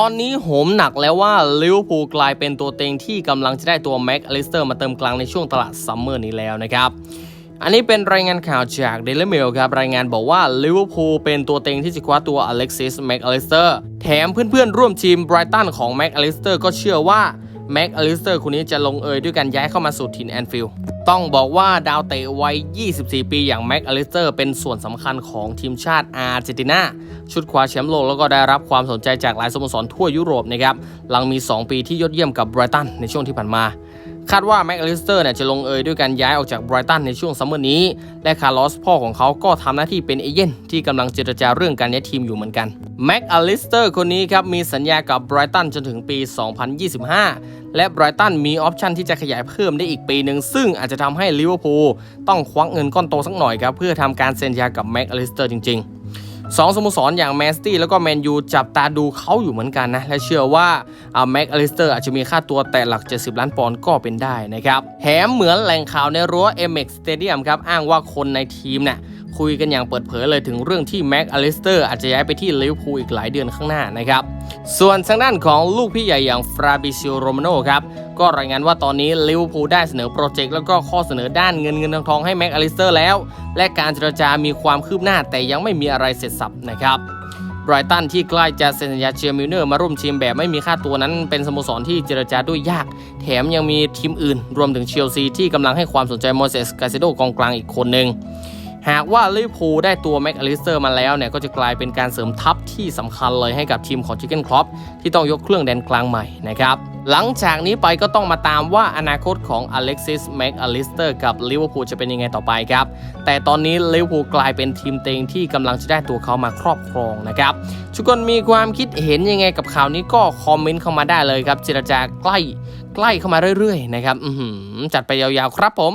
ตอนนี้โหมหนักแล้วว่าลิเวอร์พูลกลายเป็นตัวเต็งที่กำลังจะได้ตัวแม็กอลิสเตอร์มาเติมกลางในช่วงตลาดซัมเมอร์นี้แล้วนะครับอันนี้เป็นรายงานข่าวจาก Daily Mail ครับ รายงานบอกว่าลิเวอร์พูลเป็นตัวเต็งที่จะคว้าตัวอเล็กซิสแม็กอลิสเตอร์แถมเพื่อนๆ ร่วมทีมไบรตันของแม็กอลิสเตอร์ก็เชื่อว่า แม็กอลิสเตอร์คนนี้จะลงเอยด้วยการย้ายเข้ามาสู่ถิ่นแอนฟิลด์ต้องบอกว่าดาวเตะวัย 24 ปีอย่างแม็กอลิสเตอร์เป็นส่วนสำคัญของทีมชาติอาร์เจนตินาชุดคว้าแชมป์โลกแล้วก็ได้รับความสนใจจากหลายสโมสรทั่วยุโรปนะครับหลังมี 2 ปีที่ยอดเยี่ยมกับไบรตันในช่วงที่ผ่านมา คาดว่าแม็กอลิสเตอร์เนี่ยจะลงเอยด้วยการย้ายออกจากไบรตันในช่วงซัมเมอร์นี้ และคาร์ลอสพ่อของเขาก็ทำหน้าที่เป็นเอเย่นที่กำลังเจรจาเรื่องการย้ายทีมอยู่เหมือนกันแม็กอลิสเตอร์คนนี้ครับมีสัญญากับไบรตันจนถึงปี 2025 และไบรตันมีออปชันที่จะขยายเพิ่มได้อีกปีหนึ่งซึ่งอาจจะทำให้ลิเวอร์พูลต้องควักเงินก้อนโตสักหน่อยครับเพื่อทำการเซ็นสัญากับแม็กอลิสเตอร์จริง ๆ สองสโมสรอย่างแมนซิตี้แล้วก็แมนยูจับตาดูเขาอยู่เหมือนกันนะ และเชื่อว่าแม็กอลิสเตอร์อาจจะมีค่าตัวแต่หลัก 70 ล้านปอนด์ก็เป็นได้นะครับแถมเหมือนแหล่งข่าวในรั้ว MX Stadium ครับอ้างว่าคนในทีมเนี่ยคุยกันอย่างเปิดเผยเลยถึงเรื่องที่แม็กอลิสเตอร์อาจจะย้ายไปที่ลิเวอร์พูลอีกหลายเดือนข้างหน้านะครับ ส่วนทางด้านของลูกพี่ใหญ่อย่างฟราบิซิโอโรมาโนครับ ก็รายงานว่าตอนนี้ลิเวอร์พูลได้เสนอโปรเจกต์แล้วก็ข้อเสนอด้านเงินเงินทองทองให้แม็กอลิสเตอร์แล้ว และการเจรจามีความคืบหน้าแต่ยังไม่มีอะไรเสร็จสับนะครับไบรตันที่ใกล้จะเซ็นสัญญาเชียร์มิลเนอร์มาร่วมทีมแบบไม่มีค่าตัวนั้นเป็นสโมสรที่เจรจาด้วยยาก แถมยังมีทีมอื่น รวมถึงเชลซีที่กำลังให้ความสนใจโมเสสกาเซโดกองกลางอีกคนหนึ่งหากว่าลิเวอร์พูลได้ตัวแม็กอลิสเตอร์มาแล้วเนี่ยก็จะกลายเป็นการเสริมทัพที่สำคัญเลยให้กับทีมของชิคเก้นครอปที่ต้องยกเครื่องแดนกลางใหม่นะครับ หลังจากนี้ไปก็ต้องมาตามว่าอนาคตของอเล็กซิสแม็กอลิสเตอร์กับลิเวอร์พูลจะเป็นยังไงต่อไปครับ แต่ตอนนี้ลิเวอร์พูลกลายเป็นทีมเต็งที่กำลังจะได้ตัวเขามาครอบครองนะครับ ทุกคนมีความคิดเห็นยังไงกับข่าวนี้ก็คอมเมนต์เข้ามาได้เลยครับเจรจาใกล้ใกล้เข้ามาเรื่อยๆนะครับจัดไปยาวๆครับผม